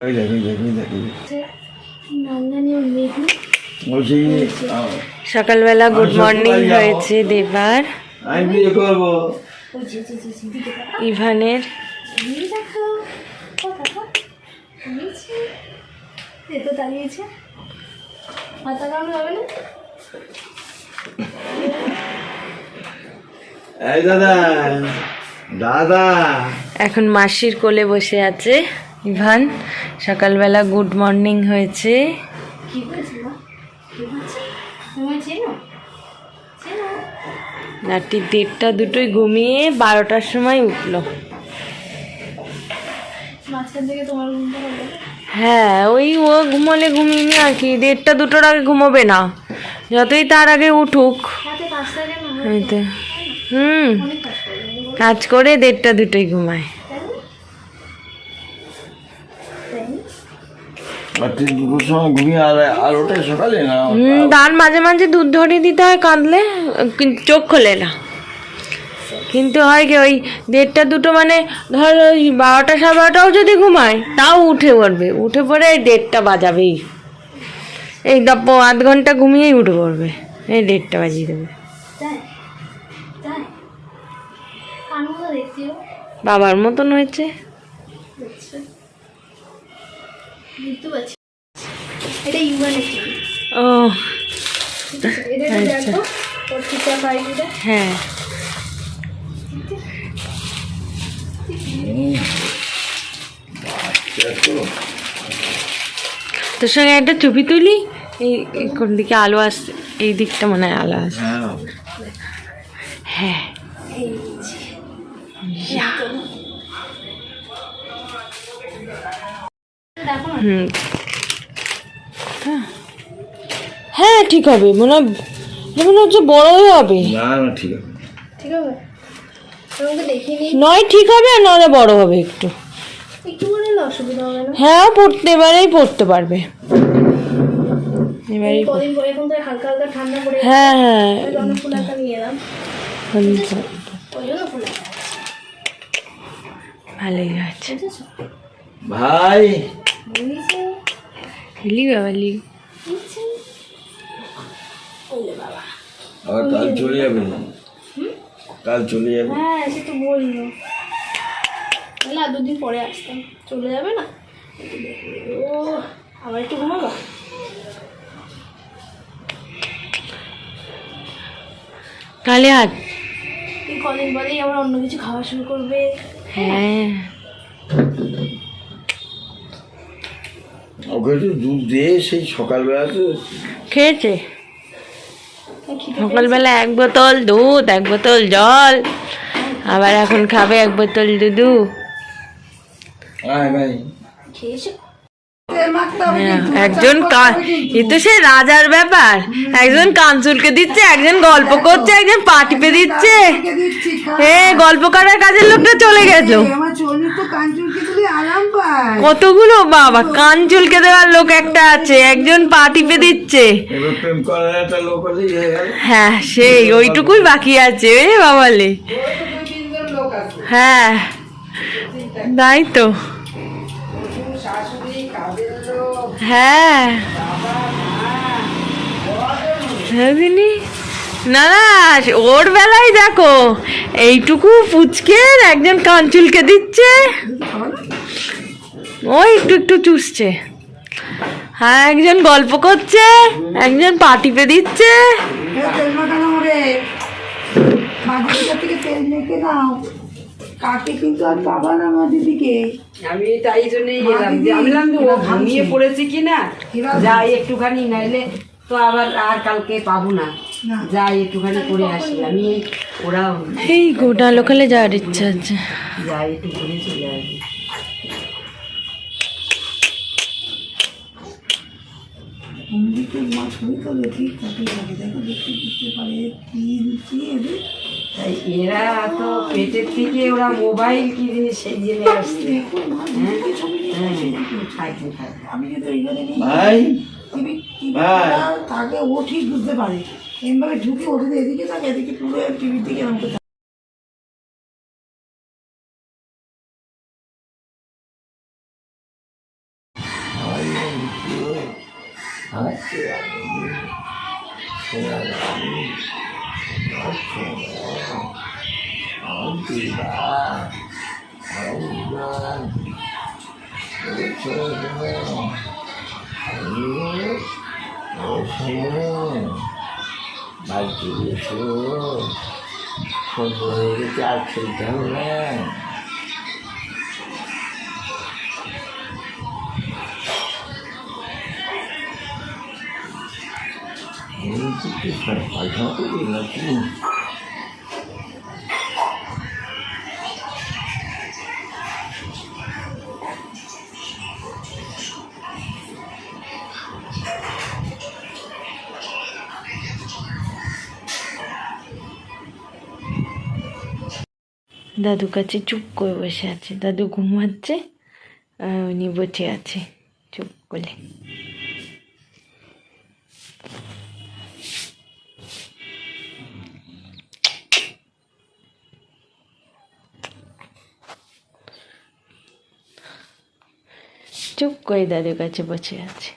ওই দেখ ওই দেখ ওই দেখ ওই দেখ। বলছি আহ, সকালবেলা গুড আচ্ছা, মর্নিং হয়েছে দেবার। ইভানের। দাদা। এখন মাসির কোলে বসে আছে। ইভান সকালবেলা গুড মর্নিং হয়েছে। রাত্রি দেড়টা দুটোই ঘুমিয়ে বারোটার সময় উঠল। হ্যাঁ ওই ও ঘুমালে ঘুমিয়ে আর কি দেড়টা দুটোর আগে ঘুমোবে না। যতই তার আগে উঠুক। হুম কাজ করে দেড়টা দুটোই ঘুমায়। তার মাঝে মাঝে দুধ ধরিয়ে দিতে হয় কাঁদলে কিন্তু চোখ খোলে না। কিন্তু হয় কি ওই দেড়টা দুটো মানে ধর ওই বারোটা সাড়ে বারোটাও যদি ঘুমায় তাও উঠে পড়বে। উঠে পড়ে এই দেড়টা বাজাবেই। এই দপ আধ ঘণ্টা ঘুমিয়েই উঠে পড়বে। এই দেড়টা বাজিয়ে দেবে। বাবার মতন হয়েছে। বুঝতে পারছি এটা ও আচ্ছা। হ্যাঁ। তোর সঙ্গে একটা ছবি তুলি? এই কোন দিকে আলো আসছে? এই দিকটা মনে হয় আলো আসছে। হ্যাঁ হ্যাঁ। এই যে। দেখো। না হুম। হ্যাঁ। হ্যাঁ ঠিক হবে। মনে হয় মনে হচ্ছে বড়ই হবে। না না ঠিক আছে ঠিক নিই। নয় ঠিক হবে আর নয় বড় হবে একটু। হবে হ্যাঁ পড়তে এবারেই পড়তে পারবে। হ্যাঁ হ্যাঁ। ভালোই আছে ভাই। লি বাবা লি আবার কাল চলে যাবে কাল চলে যাবে? হ্যাঁ সে তো বলল। তাহলে আর দুদিন পরে আসতাম। চলে যাবে না? ও আবার একটু ঘুমাবো? কালে হাত এই কদিন পরেই আবার অন্য কিছু খাওয়া শুরু করবে। হ্যাঁ। ওকে একটু দুধ দিয়ে সেই সকালবেলা তো খেয়েছে? সকালবেলা এক বোতল দুধ এক বোতল জল আবার এখন খাবে এক বোতল দুধু। আয় ভাই। খেয়েছো? হ্যাঁ, একজন কা- এ তো সে রাজার ব্যাপার। একজন কান চুলকে দিচ্ছে একজন গল্প করছে একজন পা টিপে দিচ্ছে এ গল্প করার কাজের লোকটা চলে গেল কতগুলো? বাবা কান চুলকে দেওয়ার লোক একটা আছে একজন পা টিপে দিচ্ছে। এবার প্রেম করার একটা লোক হলেই হয়ে হ্যাঁ সেই ওইটুকুই বাকি আছে এ বাবালে। হ্যাঁ তাই তো। হ্যাঁ। দিনি না না ওর বেলায় দেখো এইটুকু পুচকের একজন কান চুলকে দিচ্ছে। ও একটু একটু চুষছে। হ্যাঁ একজন গল্প করছে একজন পা টিপে দিচ্ছে। কাকে কিন্তু আর বাবা না আমার দিদিকে আমি তাই জন্যই এলাম বললাম যে ও ঘুমিয়ে পড়েছে কি যাই একটুখানি নাইলে তো আবার আর কালকে পাবো না। যাই একটুখানি করে আসি। আমি ওরা এই গোটা লোকালে যাওয়ার ইচ্ছা আছে। যাই একটু ঘুরে চলে আসি। অমৃতের মা ছবি তো দেখি কত লাগে? দেখো দেখতে বুঝতে পারে কি এদের তাই এরা তো পেটের থেকে ওরা মোবাইল কি জিনিস সেই জেনে আসছে। হ্যাঁ হ্যাঁ আমি ভাই টিভি টিভি ভাই। তাকে ও ঠিক বুঝতে পারে। এমভাবে ঢুকে ওদের এদিকে থাকে এদিকে পুরো টিভির দিকে আমাকে হাতে বাড়িতে গেছো সন্ধ্যা হয়ে গেছে আর খেলতে হবে না এই দাদু কাছে চুপ করে বসে আছে। দাদু ঘুমাচ্ছে, আর উনি বসে আছে চুপ করে। চুপ করে দাদুর কাছে বসে আছে।